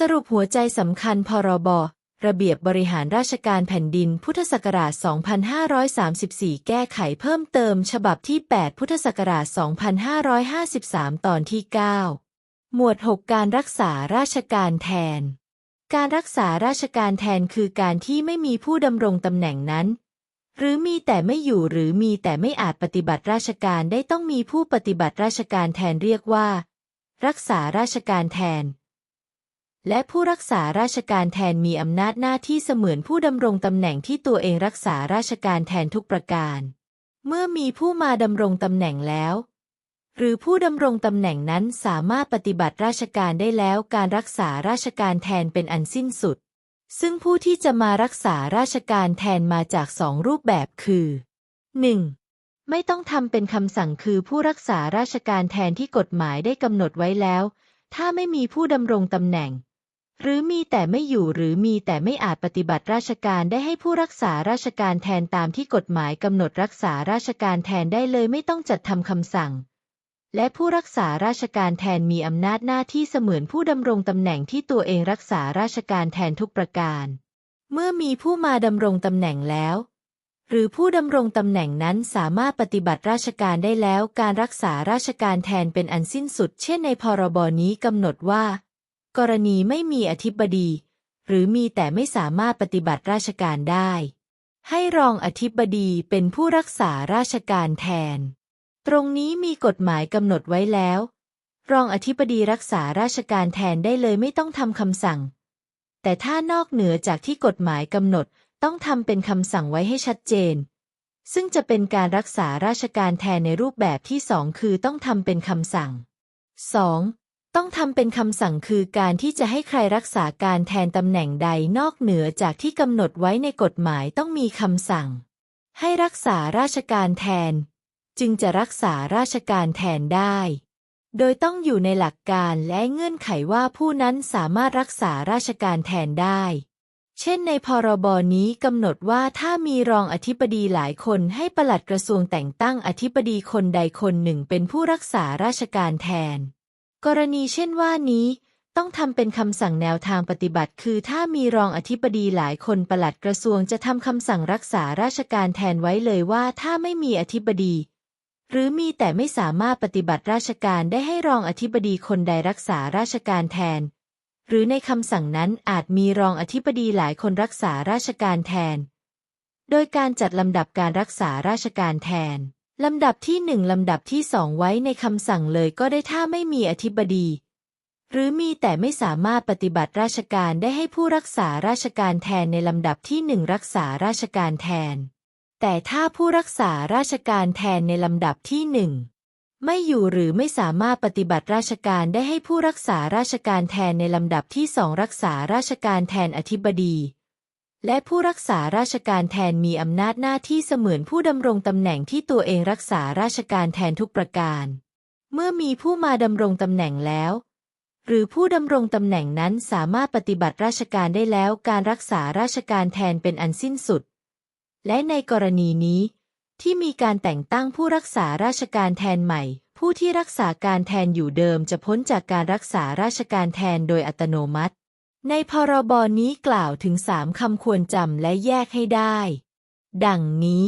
สรุปหัวใจสำคัญพรบ ระเบียบบริหารราชการแผ่นดินพุทธศักราช 2534 แก้ไขเพิ่มเติม ฉบับที่ 8 พุทธศักราช 2553 ตอนที่ 9 หมวด 6 การรักษาราชการแทน การรักษาราชการแทนคือการที่ไม่มีผู้ดำรงตำแหน่งนั้น หรือมีแต่ไม่อยู่หรือมีแต่ไม่อาจปฏิบัติราชการได้ต้องมีผู้ปฏิบัติราชการแทนเรียกว่า รักษาราชการแทน และผู้รักษาราชการแทนมีอำนาจหน้าที่เสมือนผู้ดำรงตำแหน่งที่ตัวเองรักษาราชการแทนทุกประการ เมื่อมีผู้มาดำรงตำแหน่งแล้ว หรือผู้ดำรงตำแหน่งนั้นสามารถปฏิบัติราชการได้แล้วการรักษาราชการแทนเป็นอันสิ้นสุด ซึ่งผู้ที่จะมารักษาราชการแทนมาจากสองรูปแบบคือ 1. ไม่ต้องทำเป็นคำสั่งคือผู้รักษาราชการแทนที่กฎหมายได้กำหนดไว้แล้ว ถ้าไม่มีผู้ดำรงตำแหน่ง หรือมีแต่ไม่อยู่หรือมีแต่ไม่อาจปฏิบัติราชการได้ให้ผู้รักษาราชการแทนตามที่กฎหมายกำหนดรักษาราชการแทนได้เลยไม่ต้องจัดทำคำสั่ง และผู้รักษาราชการแทนมีอำนาจหน้าที่เสมือนผู้ดำรงตำแหน่งที่ตัวเองรักษาราชการแทนทุกประการ เมื่อมีผู้มาดำรงตำแหน่งแล้วหรือผู้ดำรงตำแหน่งนั้นสามารถปฏิบัติราชการได้แล้ว การรักษาราชการแทนเป็นอันสิ้นสุด เช่นในพรบนี้กำหนดว่า กรณีไม่มีอธิบดี หรือมีแต่ไม่สามารถปฏิบัติราชการได้ ให้รองอธิบดีเป็นผู้รักษาราชการแทน ตรงนี้มีกฎหมายกำหนดไว้แล้ว รองอธิบดีรักษาราชการแทนได้เลยไม่ต้องทำคำสั่ง แต่ถ้านอกเหนือจากที่กฎหมายกำหนดต้องทำเป็นคำสั่งไว้ให้ชัดเจน ซึ่งจะเป็นการรักษาราชการแทนในรูปแบบที่สองคือต้องทำเป็นคำสั่ง 2. ต้องทำเป็นคำสั่งคือการที่จะให้ใครรักษาการแทนตำแหน่งใดนอกเหนือจากที่กำหนดไว้ในกฎหมายต้องมีคำสั่ง ให้รักษาราชการแทน จึงจะรักษาราชการแทนได้ โดยต้องอยู่ในหลักการและเงื่อนไขว่าผู้นั้นสามารถรักษาราชการแทนได้ เช่นในพรบนี้กำหนดว่าถ้ามีรองอธิบดีหลายคนให้ปลัดกระทรวงแต่งตั้งอธิบดีคนใดคนหนึ่งเป็นผู้รักษาราชการแทน กรณีเช่นว่านี้ต้องทำเป็นคำสั่งแนวทางปฏิบัติ คือถ้ามีรองอธิบดีหลายคนปลัดกระทรวงจะทำคำสั่งรักษาราชการแทนไว้เลยว่าถ้าไม่มีอธิบดี หรือมีแต่ไม่สามารถปฏิบัติราชการได้ให้รองอธิบดีคนใดรักษาราชการแทน หรือในคำสั่งนั้นอาจมีรองอธิบดีหลายคนรักษาราชการแทน โดยการจัดลำดับการรักษาราชการแทน ลำดับที่หนึ่งลำดับที่สองไว้ในคำสั่งเลยก็ได้ถ้าไม่มีอธิบดี หรือมีแต่ไม่สามารถปฏิบัติราชการได้ให้ผู้รักษาราชการแทนในลำดับที่หนึ่งรักษาราชการแทน แต่ถ้าผู้รักษาราชการแทนในลำดับที่หนึ่งไม่อยู่หรือไม่สามารถปฏิบัติราชการได้ให้ผู้รักษาราชการแทนในลำดับที่สองรักษาราชการแทนอธิบดี และผู้รักษาราชการแทนมีอำนาจหน้าที่เสมือนผู้ดำรงตำแหน่งที่ตัวเองรักษาราชการแทนทุกประการ เมื่อมีผู้มาดำรงตำแหน่งแล้ว หรือผู้ดำรงตำแหน่งนั้นสามารถปฏิบัติราชการได้แล้วการรักษาราชการแทนเป็นอันสิ้นสุด และในกรณีนี้ ที่มีการแต่งตั้งผู้รักษาราชการแทนใหม่ ผู้ที่รักษาการแทนอยู่เดิมจะพ้นจากการรักษาราชการแทนโดยอัตโนมัติ ในพรบนี้กล่าวถึงสามคำควรจำและแยกให้ได้ ดังนี้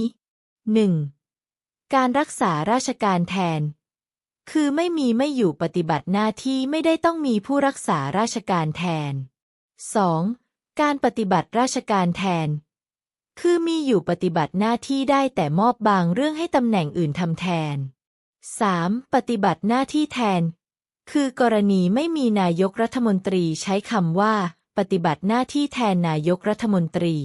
1. การรักษาราชการแทน คือไม่มีไม่อยู่ปฏิบัติหน้าที่ไม่ได้ต้องมีผู้รักษาราชการแทน 2. การปฏิบัติราชการแทน คือมีอยู่ปฏิบัติหน้าที่ได้แต่มอบบางเรื่องให้ตำแหน่งอื่นทำแทน 3. ปฏิบัติหน้าที่แทน คือกรณีไม่มีนายกรัฐมนตรีใช้คำว่า ปฏิบัติหน้าที่แทนนายกรัฐมนตรี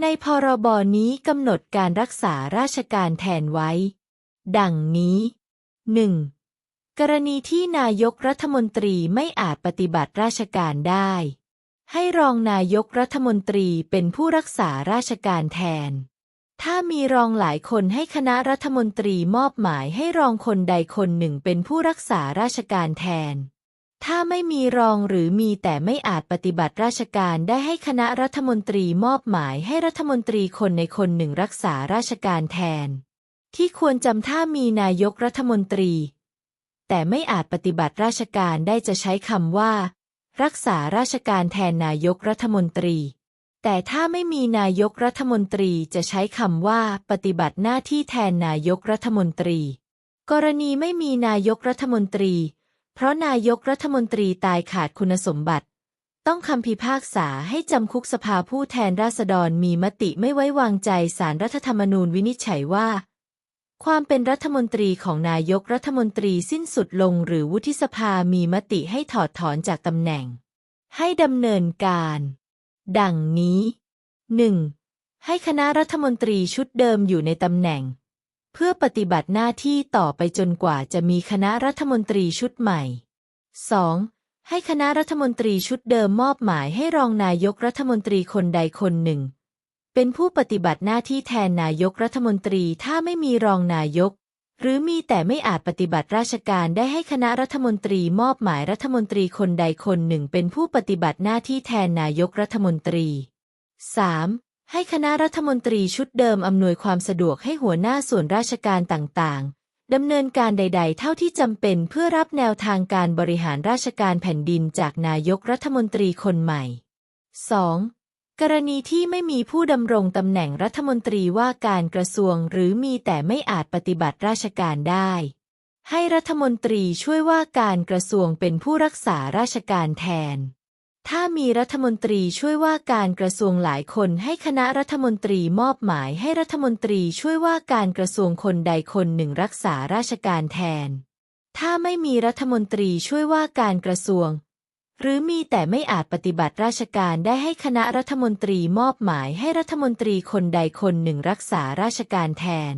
ในพรบนี้กำหนดการรักษาราชการแทนไว้ ดังนี้ 1. กรณีที่นายกรัฐมนตรีไม่อาจปฏิบัติราชการได้ ให้รองนายกรัฐมนตรีเป็นผู้รักษาราชการแทน ถ้ามีรองหลายคนให้คณะรัฐมนตรีมอบหมายให้รองคนใดคนหนึ่งเป็นผู้รักษาราชการแทน ถ้าไม่มีรองหรือมีแต่ไม่อาจปฏิบัติราชการได้ให้คณะรัฐมนตรีมอบหมายให้รัฐมนตรีคนในคนหนึ่งรักษาราชการแทน ที่ควรจำถ้ามีนายกรัฐมนตรี แต่ไม่อาจปฏิบัติราชการได้จะใช้คำว่า รักษาราชการแทนนายกรัฐมนตรี แต่ถ้าไม่มีนายกรัฐมนตรีจะใช้คำว่าปฏิบัติหน้าที่แทนนายกรัฐมนตรี กรณีไม่มีนายกรัฐมนตรี เพราะนายกรัฐมนตรีตายขาดคุณสมบัติ ต้องคำพิพากษาให้จำคุกสภาผู้แทนราษฎรมีมติไม่ไว้วางใจสารรัฐธรรมนูญวินิจฉัยว่า ความเป็นรัฐมนตรีของนายกรัฐมนตรีสิ้นสุดลงหรือวุฒิสภามีมติให้ถอดถอนจากตำแหน่ง ให้ดำเนินการ ดังนี้ 1. ให้คณะรัฐมนตรีชุดเดิมอยู่ในตำแหน่ง เพื่อปฏิบัติหน้าที่ต่อไปจนกว่าจะมีคณะรัฐมนตรีชุดใหม่ 2. ให้คณะรัฐมนตรีชุดเดิมมอบหมายให้รองนายกรัฐมนตรีคนใดคนหนึ่ง เป็นผู้ปฏิบัติหน้าที่แทนนายกรัฐมนตรีถ้าไม่มีรองนายก หรือมีแต่ไม่อาจปฏิบัติราชการได้ให้คณะรัฐมนตรีมอบหมายรัฐมนตรีคนใดคนหนึ่งเป็นผู้ปฏิบัติหน้าที่แทนนายกรัฐมนตรี 3. ให้คณะรัฐมนตรีชุดเดิมอำนวยความสะดวกให้หัวหน้าส่วนราชการต่างๆ ดำเนินการใด ๆ เท่าที่จำเป็นเพื่อรับแนวทางการบริหารราชการแผ่นดินจากนายกรัฐมนตรีคนใหม่ 2. กรณีที่ไม่มีผู้ดำรงตำแหน่งรัฐมนตรีว่าการกระทรวงหรือมีแต่ไม่อาจปฏิบัติราชการได้ ให้รัฐมนตรีช่วยว่าการกระทรวงเป็นผู้รักษาราชการแทน ถ้ามีรัฐมนตรีช่วยว่าการกระทรวงหลายคนให้คณะรัฐมนตรีมอบหมายให้รัฐมนตรีช่วยว่าการกระทรวงคนใดคนหนึ่งรักษาราชการแทน ถ้าไม่มีรัฐมนตรีช่วยว่าการกระทรวง หรือมีแต่ไม่อาจปฏิบัติราชการได้ให้คณะรัฐมนตรีมอบหมายให้รัฐมนตรีคนใดคนหนึ่งรักษาราชการแทน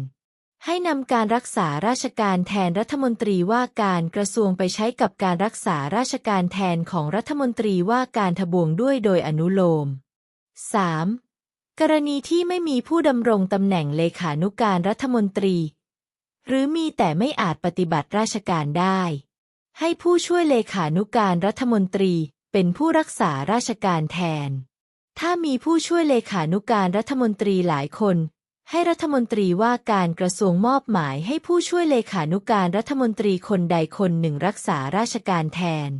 ให้นำการรักษาราชการแทนรัฐมนตรีว่าการกระทรวงไปใช้กับการรักษาราชการแทนของรัฐมนตรีว่าการทบวงด้วยโดยอนุโลม 3. กรณีที่ไม่มีผู้ดำรงตำแหน่งเลขานุการรัฐมนตรี หรือมีแต่ไม่อาจปฏิบัติราชการได้ ให้ผู้ช่วยเลขานุการรัฐมนตรีเป็นผู้รักษาราชการแทน ถ้ามีผู้ช่วยเลขานุการรัฐมนตรีหลายคน ให้รัฐมนตรีว่าการกระทรวงมอบหมายให้ผู้ช่วยเลขานุการรัฐมนตรีคนใดคนหนึ่งรักษาราชการแทน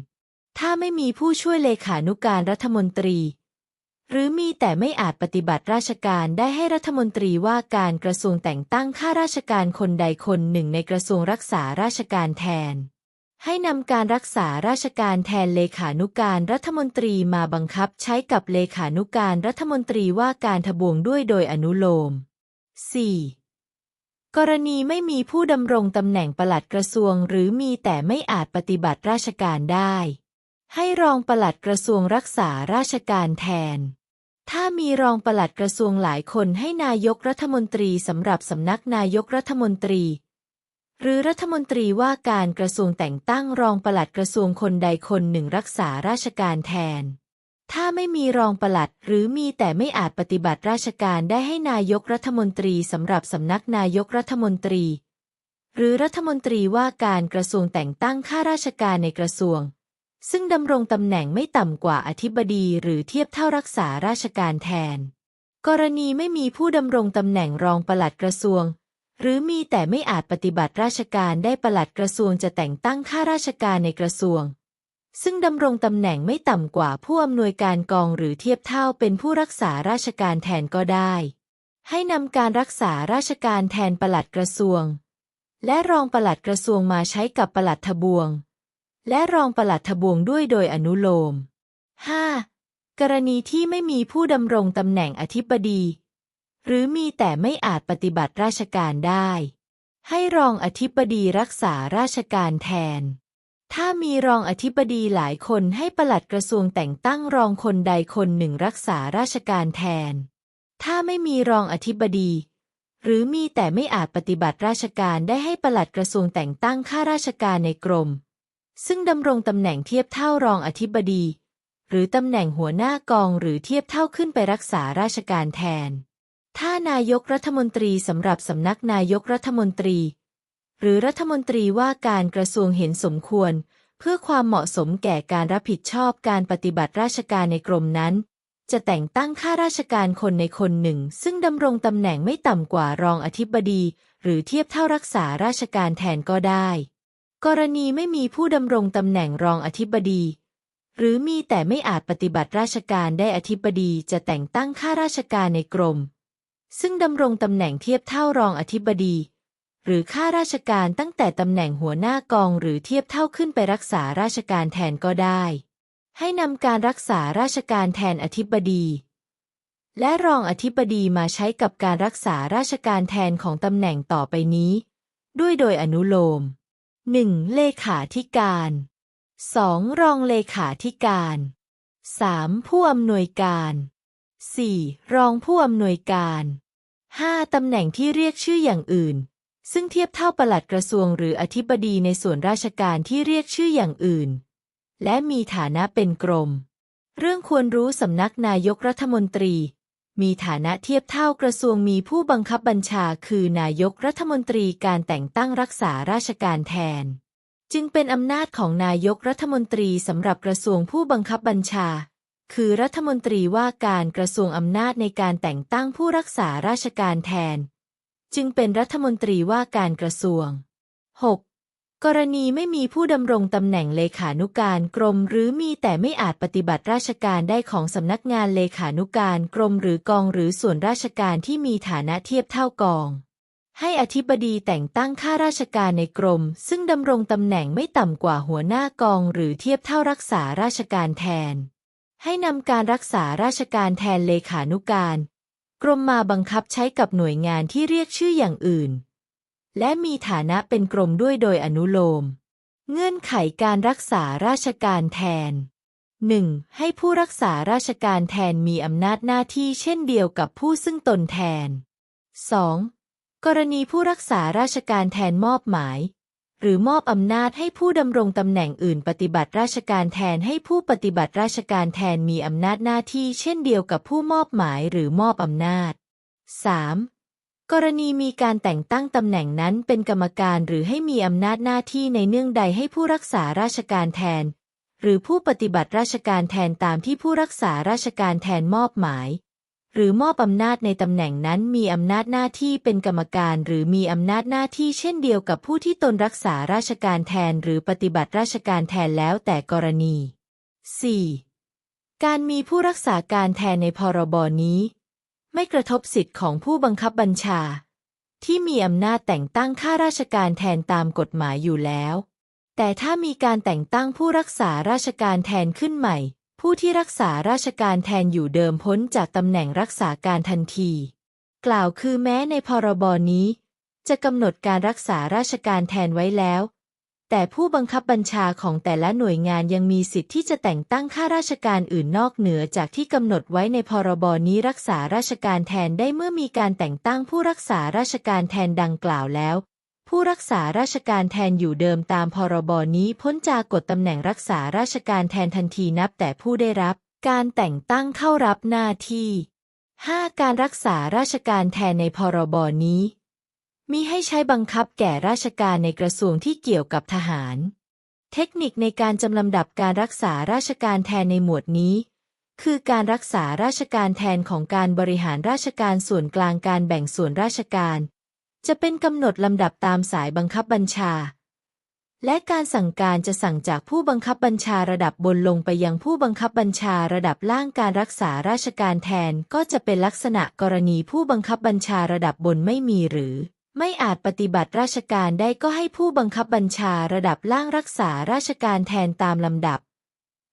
ถ้าไม่มีผู้ช่วยเลขานุการรัฐมนตรี หรือมีแต่ไม่อาจปฏิบัติราชการได้ให้รัฐมนตรีว่าการกระทรวงแต่งตั้งข้าราชการคนใดคนหนึ่งในกระทรวงรักษาราชการแทน ให้นำการรักษาราชการแทนเลขานุการรัฐมนตรีมาบังคับใช้กับเลขานุการรัฐมนตรีว่าการทบวงด้วยโดยอนุโลม 4. กรณีไม่มีผู้ดำรงตำแหน่งปลัดกระทรวง หรือมีแต่ไม่อาจปฏิบัติราชการได้ ให้รองปลัดกระทรวงรักษาราชการแทน ถ้ามีรองปลัดกระทรวงหลายคนให้นายกรัฐมนตรีสำหรับสำนักนายกรัฐมนตรี หรือรัฐมนตรีว่าการกระทรวงแต่งตั้งรองปลัดกระทรวงคนใดคนหนึ่งรักษาราชการแทน ถ้าไม่มีรองปลัดหรือมีแต่ไม่อาจปฏิบัติราชการได้ให้นายกรัฐมนตรีสำหรับสำนักนายกรัฐมนตรี หรือรัฐมนตรีว่าการกระทรวงแต่งตั้งข้าราชการในกระทรวง ซึ่งดำรงตำแหน่งไม่ต่ำกว่าอธิบดีหรือเทียบเท่ารักษาราชการแทน กรณีไม่มีผู้ดำรงตำแหน่งรองปลัดกระทรวง หรือมีแต่ไม่อาจปฏิบัติราชการได้ประหลัดกระทรวงจะแต่งตั้งข้าราชการในกระทรวง ซึ่งดำรงตำแหน่งไม่ต่ำกว่าผู้อำนวยการกองหรือเทียบเท่าเป็นผู้รักษาราชการแทนก็ได้ ให้นำการรักษาราชการแทนประหลัดกระทรวง และรองประหลัดกระทรวงมาใช้กับประหลัดทบวง และรองประหลัดทบวงด้วยโดยอนุโลม 5. กรณีที่ไม่มีผู้ดำรงตำแหน่งอธิบดี หรือมีแต่ไม่อาจปฏิบัติราชการได้ ให้รองอธิบดีรักษาราชการแทน ถ้ามีรองอธิบดีหลายคนให้ปลัดกระทรวงแต่งตั้งรองคนใดคนหนึ่งรักษาราชการแทน ถ้าไม่มีรองอธิบดีหรือมีแต่ไม่อาจปฏิบัติราชการได้ให้ปลัดกระทรวงแต่งตั้งข้าราชการในกรม ซึ่งดำรงตำแหน่งเทียบเท่ารองอธิบดี หรือตำแหน่งหัวหน้ากองหรือเทียบเท่าขึ้นไปรักษาราชการแทน ถ้านายกรัฐมนตรีสำหรับสำนักนายกรัฐมนตรี หรือรัฐมนตรีว่าการกระทรวงเห็นสมควร เพื่อความเหมาะสมแก่การรับผิดชอบการปฏิบัติราชการในกรมนั้น จะแต่งตั้งข้าราชการคนในคนหนึ่ง ซึ่งดำรงตำแหน่งไม่ต่ำกว่ารองอธิบดี หรือเทียบเท่ารักษาราชการแทนก็ได้ กรณีไม่มีผู้ดำรงตำแหน่งรองอธิบดีหรือมีแต่ไม่อาจปฏิบัติราชการได้อธิบดีจะแต่งตั้งข้าราชการในกรม ซึ่งดำรงตำแหน่งเทียบเท่ารองอธิบดี หรือข้าราชการตั้งแต่ตำแหน่งหัวหน้ากองหรือเทียบเท่าขึ้นไปรักษาราชการแทนก็ได้ ให้นำการรักษาราชการแทนอธิบดี และรองอธิบดีมาใช้กับการรักษาราชการแทนของตำแหน่งต่อไปนี้ ด้วยโดยอนุโลม 1. เลขาธิการ 2. รองเลขาธิการ 3. ผู้อำนวยการ 4. รองผู้อำนวยการ 5. ตำแหน่งที่เรียกชื่ออย่างอื่น ซึ่งเทียบเท่าปลัดกระทรวงหรืออธิบดีในส่วนราชการที่เรียกชื่ออย่างอื่น และมีฐานะเป็นกรม เรื่องควรรู้สำนักนายกรัฐมนตรี มีฐานะเทียบเท่ากระทรวงมีผู้บังคับบัญชาคือนายกรัฐมนตรีการแต่งตั้งรักษาราชการแทน จึงเป็นอำนาจของนายกรัฐมนตรีสำหรับกระทรวงผู้บังคับบัญชา คือรัฐมนตรีว่าการกระทรวงอำนาจในการแต่งตั้งผู้รักษาราชการแทน จึงเป็นรัฐมนตรีว่าการกระทรวง 6. กรณีไม่มีผู้ดำรงตำแหน่งเลขานุการกรม หรือมีแต่ไม่อาจปฏิบัติราชการได้ของสำนักงานเลขานุการกรมหรือกองหรือส่วนราชการที่มีฐานะเทียบเท่ากอง ให้อธิบดีแต่งตั้งข้าราชการในกรม ซึ่งดำรงตำแหน่งไม่ต่ำกว่าหัวหน้ากองหรือเทียบเท่ารักษาราชการแทน ให้นำการรักษาราชการแทนเลขานุการ กรมมาบังคับใช้กับหน่วยงานที่เรียกชื่ออย่างอื่น และมีฐานะเป็นกรมด้วยโดยอนุโลม เงื่อนไขการรักษาราชการแทน 1. ให้ผู้รักษาราชการแทนมีอำนาจหน้าที่เช่นเดียวกับผู้ซึ่งตนแทน 2. กรณีผู้รักษาราชการแทนมอบหมาย หรือมอบอำนาจให้ผู้ดำรงตำแหน่งอื่นปฏิบัติราชการแทนให้ผู้ปฏิบัติราชการแทนมีอำนาจหน้าที่เช่นเดียวกับผู้มอบหมายหรือมอบอำนาจ 3. กรณีมีการแต่งตั้งตำแหน่งนั้นเป็นกรรมการหรือให้มีอำนาจหน้าที่ในเนื่องใดให้ผู้รักษาราชการแทน หรือผู้ปฏิบัติราชการแทนตามที่ผู้รักษาราชการแทนมอบหมาย หรือมอบอำนาจในตำแหน่งนั้นมีอำนาจหน้าที่เป็นกรรมการ หรือมีอำนาจหน้าที่เช่นเดียวกับผู้ที่ตนรักษาราชการแทนหรือปฏิบัติราชการแทนแล้วแต่กรณี 4. การมีผู้รักษาการแทนในพรบนี้ ไม่กระทบสิทธิ์ของผู้บังคับบัญชา ที่มีอำนาจแต่งตั้งข้าราชการแทนตามกฎหมายอยู่แล้ว แต่ถ้ามีการแต่งตั้งผู้รักษาราชการแทนขึ้นใหม่ ผู้ที่รักษาราชการแทนอยู่เดิมพ้นจากตำแหน่งรักษาการทันที กล่าวคือแม้ในพรบนี้ จะกำหนดการรักษาราชการแทนไว้แล้ว แต่ผู้บังคับบัญชาของแต่ละหน่วยงานยังมีสิทธิ์ที่จะแต่งตั้งข้าราชการอื่นนอกเหนือจากที่กำหนดไว้ในพรบนี้รักษาราชการแทนได้เมื่อมีการแต่งตั้งผู้รักษาราชการแทนดังกล่าวแล้ว ผู้รักษาราชการแทนอยู่เดิมตามพรบนี้พ้นจากกฎตำแหน่งรักษาราชการแทนทันทีนับแต่ผู้ได้รับ การแต่งตั้งเข้ารับหน้าที่ 5. การรักษาราชการแทนในพรบนี้มีให้ใช้บังคับแก่ราชการในกระทรวงที่เกี่ยวกับทหาร เทคนิคในการจำลำดับการรักษาราชการแทนในหมวดนี้ คือการรักษาราชการแทนของการบริหารราชการส่วนกลางการแบ่งส่วนราชการ จะเป็นกำหนดลำดับตามสายบังคับบัญชา และการสั่งการจะสั่งจากผู้บังคับบัญชาระดับบนลงไปยังผู้บังคับบัญชาระดับล่างการรักษาราชการแทนก็จะเป็นลักษณะกรณีผู้บังคับบัญชาระดับบนไม่มีหรือ ไม่อาจปฏิบัติราชการได้ก็ให้ผู้บังคับบัญชาระดับล่างรักษาราชการแทนตามลำดับ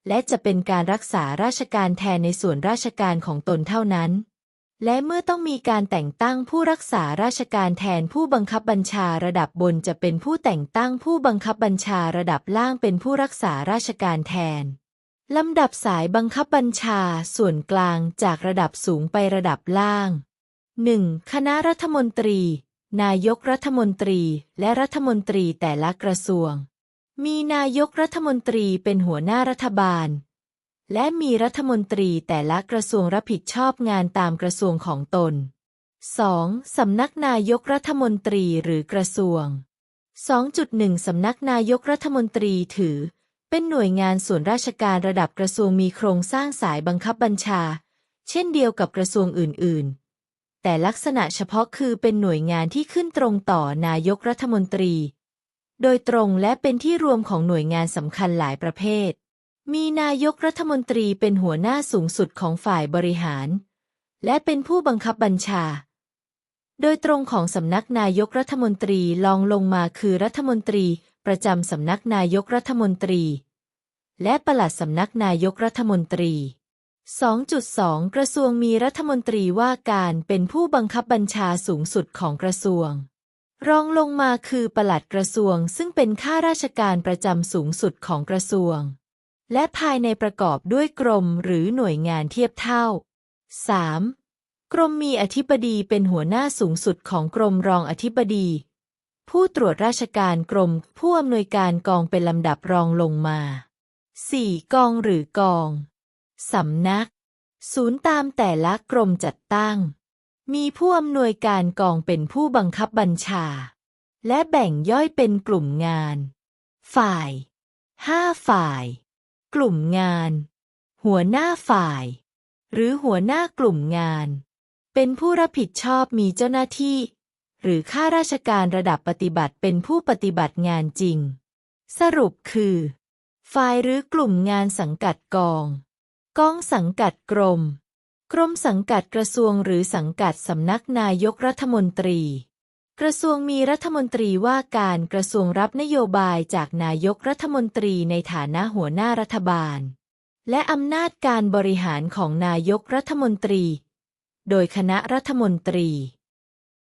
และจะเป็นการรักษาราชการแทนในส่วนราชการของตนเท่านั้น และเมื่อต้องมีการแต่งตั้งผู้รักษาราชการแทนผู้บังคับบัญชาระดับบนจะเป็นผู้แต่งตั้งผู้บังคับบัญชาระดับล่างเป็นผู้รักษาราชการแทนลำดับสายบังคับบัญชาส่วนกลางจากระดับสูงไประดับล่าง 1. คณะรัฐมนตรี นายกรัฐมนตรี และรัฐมนตรีแต่ละกระทรวง มีนายกรัฐมนตรีเป็นหัวหน้ารัฐบาล และมีรัฐมนตรีแต่ละกระทรวงรับผิดชอบงานตามกระทรวงของตน 2. สำนักนายกรัฐมนตรีหรือกระทรวง 2.1 สำนักนายกรัฐมนตรีถือ เป็นหน่วยงานส่วนราชการระดับกระทรวงมีโครงสร้างสายบังคับบัญชา เช่นเดียวกับกระทรวงอื่น ๆ แต่ลักษณะเฉพาะคือเป็นหน่วยงานที่ขึ้นตรงต่อนายกรัฐมนตรี โดยตรงและเป็นที่รวมของหน่วยงานสำคัญหลายประเภท มีนายกรัฐมนตรีเป็นหัวหน้าสูงสุดของฝ่ายบริหาร และเป็นผู้บังคับบัญชา โดยตรงของสำนักนายกรัฐมนตรีรองลงมาคือรัฐมนตรีประจำสำนักนายกรัฐมนตรี และปลัดสำนักนายกรัฐมนตรี 2.2 กระทรวงมีรัฐมนตรีว่าการเป็นผู้บังคับบัญชาสูงสุดของกระทรวง รองลงมาคือปลัดกระทรวงซึ่งเป็นข้าราชการประจำสูงสุดของกระทรวง และภายในประกอบด้วยกรมหรือหน่วยงานเทียบเท่า 3. กรมมีอธิบดีเป็นหัวหน้าสูงสุดของกรมรองอธิบดี ผู้ตรวจราชการกรม ผู้อำนวยการกองเป็นลำดับรองลงมา 4. กองหรือกอง สำนัก ศูนย์ตามแต่ละกรมจัดตั้ง มีผู้อำนวยการกองเป็นผู้บังคับบัญชา และแบ่งย่อยเป็นกลุ่มงาน ฝ่าย 5 ฝ่าย กลุ่มงาน หัวหน้าฝ่าย หรือหัวหน้ากลุ่มงาน เป็นผู้รับผิดชอบมีเจ้าหน้าที่ หรือข้าราชการระดับปฏิบัติเป็นผู้ปฏิบัติงานจริง สรุปคือ ฝ่ายหรือกลุ่มงานสังกัดกอง กองสังกัดกรม กรมสังกัดกระทรวงหรือสังกัดสำนักนายกรัฐมนตรี กระทรวงมีรัฐมนตรีว่าการกระทรวงรับนโยบายจากนายกรัฐมนตรีในฐานะหัวหน้ารัฐบาล และอำนาจการบริหารของนายกรัฐมนตรี โดยคณะรัฐมนตรี